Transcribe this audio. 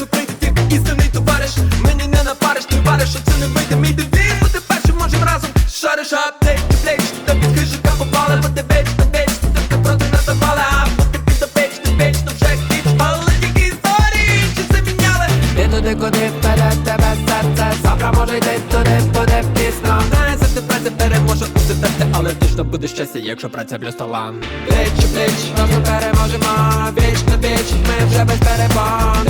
знаю, що прийде тільки істинний товариш. Мені не напариш, не вариш, що це не вийде. Мій девіз Бути першим можем разом Шариш. Аптек, ти плеч, та під хижика попали Бути веч, та веч, ти ти проти нас запали А бути під допеч, ти веч, то вже хіч Але тільки історії, чи це міняли? Ти туди, куди вперед тебе серце? Завтра може йти туди, буде пізно. Знає, завжди праця переможе усе терти Але точно буде щастя, якщо праця плюс талант Плеч у плеч, разом переможемо Віч на віч, ми вже без перебон